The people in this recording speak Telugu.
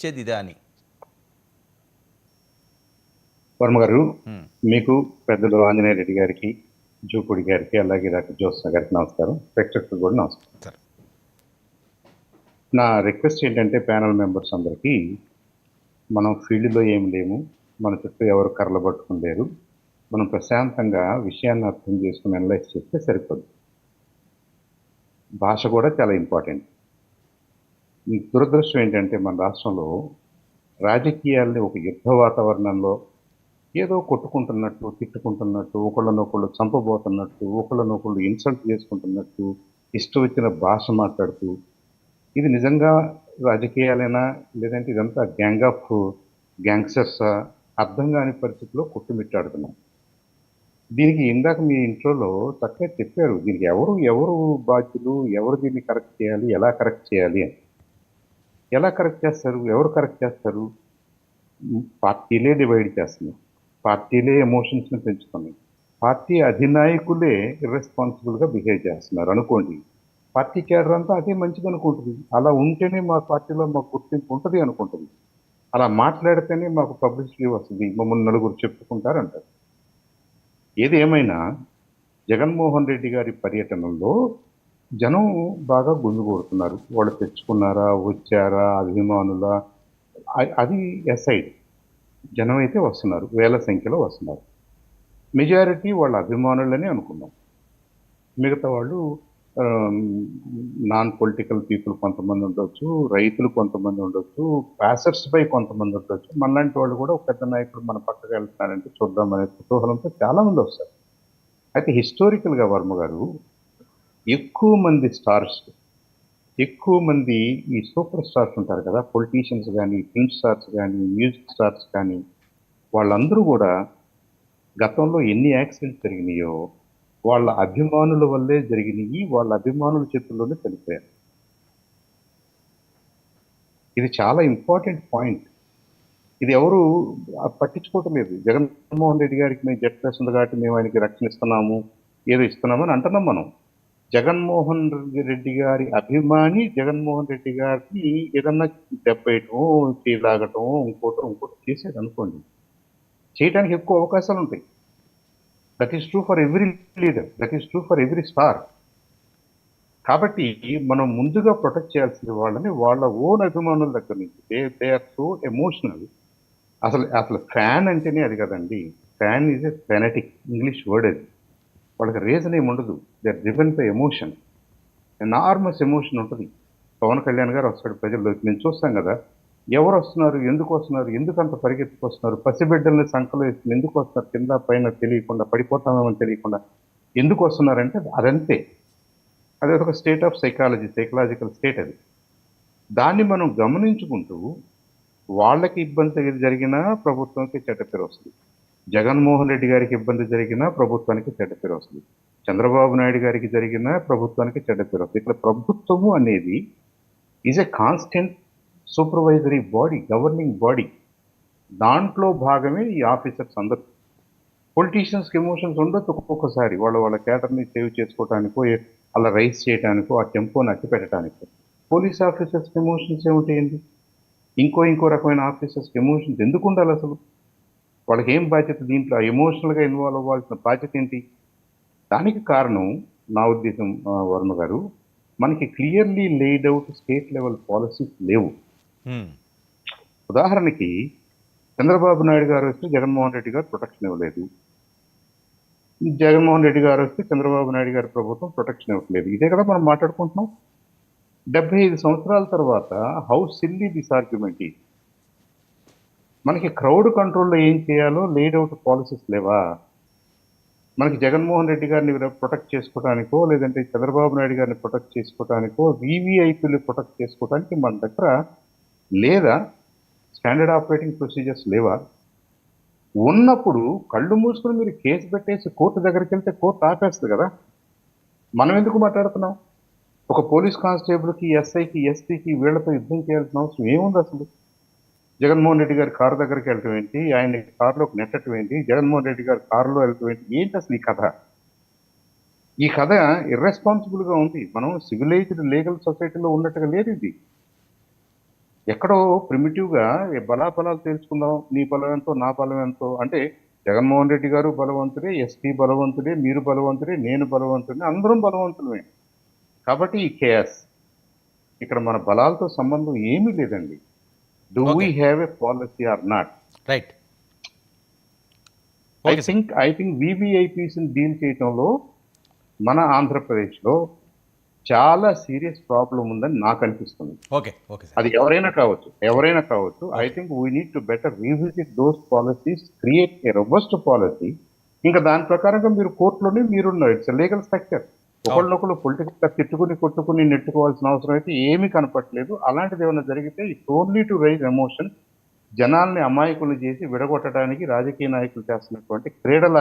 ఇచ్చేది ఇదా అని. వర్మ గారు మీకు పెద్దలు ఆంజనేయ రెడ్డి గారికి జూపూడి గారికి అలాగే డాక్టర్ జ్యోత్స్న గారికి నమస్కారం. ప్రేక్షకులకు కూడా నమస్కారం. నా రిక్వెస్ట్ ఏంటంటే ప్యానల్ మెంబర్స్ అందరికీ మనం ఫీల్డ్లో ఏం లేము మన చుట్టూ ఎవరు కర్రలు పట్టుకుని మనం ప్రశాంతంగా విషయాన్ని అర్థం చేసుకుని అనలైజ్ చేస్తే సరిపోదు. భాష కూడా చాలా ఇంపార్టెంట్ దురదృష్టం ఏంటంటే మన రాష్ట్రంలో రాజకీయాల్ని ఒక యుద్ధ వాతావరణంలో ఏదో కొట్టుకుంటున్నట్టు తిట్టుకుంటున్నట్టు ఒకళ్ళనొకళ్ళు చంపబోతున్నట్టు ఒకళ్ళనొకళ్ళు ఇన్సల్ట్ చేసుకుంటున్నట్టు ఇష్టం వచ్చిన భాష మాట్లాడుతూ ఇది నిజంగా రాజకీయాలైనా లేదంటే ఇదంతా గ్యాంగ్ ఆఫ్ గ్యాంగ్స్టర్స్ అర్థం కాని పరిస్థితిలో కొట్టుమిట్టాడుతున్నాం. దీనికి ఇందాక మీ ఇంట్లో చక్కగా చెప్పారు దీనికి ఎవరు ఎవరు బాధ్యులు ఎవరు దీన్ని కరెక్ట్ చేయాలి ఎలా కరెక్ట్ చేయాలి అని. ఎలా కరెక్ట్ చేస్తారు? ఎవరు కరెక్ట్ చేస్తారు? పార్టీలే డివైడ్ చేస్తున్నాయి పార్టీలే ఎమోషన్స్ని పెంచుతున్నాయి. పార్టీ అధినాయకులే ఇర్రెస్పాన్సిబుల్గా బిహేవ్ చేస్తున్నారు అనుకోండి. పార్టీ కేడర్ అంతా అదే మంచిది అనుకుంటుంది. అలా ఉంటేనే మా పార్టీలో మాకు గుర్తింపు ఉంటుంది అనుకుంటుంది. అలా మాట్లాడితేనే మాకు పబ్లిసిటీ వస్తుంది. మమ్మల్ని నలుగురు చెప్పుకుంటారంటారు. ఏది ఏమైనా జగన్మోహన్ రెడ్డి గారి పర్యటనలో జనం బాగా గుంజుకొడుతున్నారు వాళ్ళు తెచ్చుకున్నారా వచ్చారా అభిమానుల? అ- అది ఎసైడ్ జనం అయితే వస్తున్నారు. వేల సంఖ్యలో వస్తున్నారు. మెజారిటీ వాళ్ళ అభిమానులనే అనుకున్నాం. మిగతా వాళ్ళు నాన్ పొలిటికల్ పీపుల్ కొంతమంది ఉండొచ్చు రైతులు కొంతమంది ఉండొచ్చు ప్యాసర్స్ పై కొంతమంది ఉండొచ్చు. మనలాంటి వాళ్ళు కూడా ఒక పెద్ద నాయకుడు మన పక్కకు వెళ్తున్నారంటే చూద్దాం అనే కుతూహలంతో చాలామంది వస్తారు. అయితే హిస్టారికల్గా వర్మ గారు ఎక్కువ మంది స్టార్స్ ఎక్కువ మంది ఈ సూపర్ స్టార్స్ ఉంటారు కదా పొలిటీషియన్స్ కానీ ఫిల్మ్ స్టార్స్ కానీ మ్యూజిక్ స్టార్స్ కానీ వాళ్ళందరూ కూడా గతంలో ఎన్ని యాక్సిడెంట్స్ జరిగినాయో వాళ్ళ అభిమానుల వల్లే జరిగినాయి వాళ్ళ అభిమానుల చేతుల్లోనే చనిపోయారు. ఇది చాలా ఇంపార్టెంట్ పాయింట్. ఇది ఎవరు పట్టించుకోవటం లేదు. జగన్మోహన్ రెడ్డి గారికి మేము జట్ ఉంది కాబట్టి మేము ఆయనకి రక్షణ ఇస్తున్నాము ఏదో ఇస్తున్నామని అంటున్నాం మనం. జగన్మోహన్ రెడ్డి గారి అభిమాని జగన్మోహన్ రెడ్డి గారికి ఏదన్నా దెబ్బేయటం తీలాగటం ఇంకోటో ఇంకోటి చేసేది అనుకోండి చేయడానికి ఎక్కువ అవకాశాలు ఉంటాయి. That is true for every leader that is true for every star కాబట్టి మనం ముందుగా ప్రొటెక్ట్ చేయాల్సిన వాళ్ళని వాళ్ళ ఓన్ అభిమానుల దగ్గర నుంచి they they are so emotional అసలు అసలు ఫ్యాన్ అంటేనే అది కదండి. Fan is a fanatic English word అది. వాళ్ళకి రీజన్ ఏమి ఉండదు. They are driven by emotion enormous emotion ఉంటుంది. పవన్ కళ్యాణ్ గారు వస్తాడు ప్రజల్లోకి మేము చూస్తాం కదా ఎవరు వస్తున్నారు ఎందుకు వస్తున్నారు ఎందుకు అంత పరిగెత్తుకొస్తున్నారు పసిబిడ్డల్ని సంకలో వేసుకుని ఎందుకు వస్తున్నారు కింద పైన తెలియకుండా పడిపోతామేమని తెలియకుండా ఎందుకు వస్తున్నారంటే అదంతే. అది ఒక state of psychology psychological state అది. దాన్ని మనం గమనించుకుంటూ వాళ్ళకి ఇబ్బంది జరిగినా ప్రభుత్వంకి చెడ్డ పేరు వస్తుంది. జగన్మోహన్ రెడ్డి గారికి ఇబ్బంది జరిగినా ప్రభుత్వానికి చెడ్డ పేరు వస్తుంది. చంద్రబాబు నాయుడు గారికి జరిగినా ప్రభుత్వానికి చెడ్డ పేరు వస్తుంది. ఇక్కడ ప్రభుత్వము అనేది is a constant supervisory body governing body దాంట్లో భాగమే ఈ ఆఫీసర్స్ అందరూ. పొలిటీషియన్స్కి ఎమోషన్స్ ఉండొచ్చు ఒక్కొక్కసారి. వాళ్ళ వాళ్ళ క్యాటర్ని సేవ్ చేసుకోవటానికో అలా రైస్ చేయడానికో ఆ టెంపోని అట్టి పెట్టడానికో పోలీస్ ఆఫీసర్స్కి ఎమోషన్స్ ఏమిటాయండి? ఇంకో ఇంకో రకమైన ఆఫీసర్స్కి ఎమోషన్స్ ఎందుకు ఉండాలి అసలు? వాళ్ళకి ఏం బాధ్యత? దీంట్లో ఎమోషనల్గా ఇన్వాల్వ్ అవ్వాల్సిన బాధ్యత ఏంటి? దానికి కారణం నా ఉద్దేశం ఆ, వర్మ గారు మనకి clearly laid out state level policies లేవు. ఉదాహరణకి చంద్రబాబు నాయుడు గారు వస్తే జగన్మోహన్ రెడ్డి గారు ప్రొటెక్షన్ ఇవ్వలేదు. జగన్మోహన్ రెడ్డి గారు వస్తే చంద్రబాబు నాయుడు గారి ప్రభుత్వం ప్రొటెక్షన్ ఇవ్వట్లేదు. ఇదే కదా మనం మాట్లాడుకుంటున్నాం. డెబ్బై ఐదు సంవత్సరాల తర్వాత హౌ సిల్లీ దిస్ ఆర్గ్యుమెంట్ ఈ మనకి క్రౌడ్ కంట్రోల్లో ఏం చేయాలో లేడ్ అవుట్ పాలసీస్ లేవా? మనకి జగన్మోహన్ రెడ్డి గారిని ప్రొటెక్ట్ చేసుకోవడానికో లేదంటే చంద్రబాబు నాయుడు గారిని ప్రొటెక్ట్ చేసుకోవడానికో వివిఐపీలు ప్రొటెక్ట్ చేసుకోవడానికి మన దగ్గర లేదా స్టాండర్డ్ ఆపరేటింగ్ ప్రొసీజర్స్ లేవా? ఉన్నప్పుడు కళ్ళు మూసుకుని మీరు కేసు పెట్టేసి కోర్టు దగ్గరికి వెళ్తే కోర్టు ఆపేస్తుంది కదా. మనం ఎందుకు మాట్లాడుతున్నాం? ఒక పోలీస్ కానిస్టేబుల్కి ఎస్ఐకి ఎస్పీకి వీళ్ళతో యుద్ధం చేయాల్సిన అవసరం ఏముంది అసలు? జగన్మోహన్ రెడ్డి గారి కారు దగ్గరికి వెళ్ళటం ఏంటి? ఆయన కారులోకి నెట్టడం ఏంటి? జగన్మోహన్ రెడ్డి గారి కారులో వెళ్ళటం ఏంటి? ఏంటి అసలు ఈ కథ? ఈ కథ ఇర్రెస్పాన్సిబుల్గా ఉంది. మనం సివిలైజ్డ్ లీగల్ సొసైటీలో ఉన్నట్టుగా లేదు ఇది. ఎక్కడో ప్రిమిటివ్గా బలాబలాలు తెలుసుకుందాం నీ బలం ఎంతో నా బలం ఎంతో అంటే జగన్మోహన్ రెడ్డి గారు బలవంతుడే ఎస్పీ బలవంతుడే మీరు బలవంతుడే నేను బలవంతుడే అందరం బలవంతులమే. కాబట్టి ఈ కేఎస్ ఇక్కడ మన బలాలతో సంబంధం ఏమీ లేదండి. Do we. Have a policy or not right I think I think VVIPs deal చేయటంలో మన ఆంధ్రప్రదేశ్లో చాలా సీరియస్ ప్రాబ్లం ఉందని నాకు అనిపిస్తుంది. ఓకే ఓకే అది ఎవరైనా కావచ్చు ఎవరైనా కావచ్చు I think we need to better revisit those policies create a robust policy ఇంకా దాని ప్రకారంగా మీరు కోర్టులోనే మీరున్నారు. ఇట్స్ లీగల్ స్ట్రక్చర్ ఒకళ్ళొకళ్ళు పొలిటికల్గా తిట్టుకుని కొట్టుకుని నెట్టుకోవాల్సిన అవసరం అయితే ఏమీ కనపట్లేదు అలాంటిది ఏమైనా జరిగితే it's only to raise emotion. జనాల్ని అమాయకులు చేసి విడగొట్టడానికి రాజకీయ నాయకులు చేస్తున్నటువంటి క్రీడల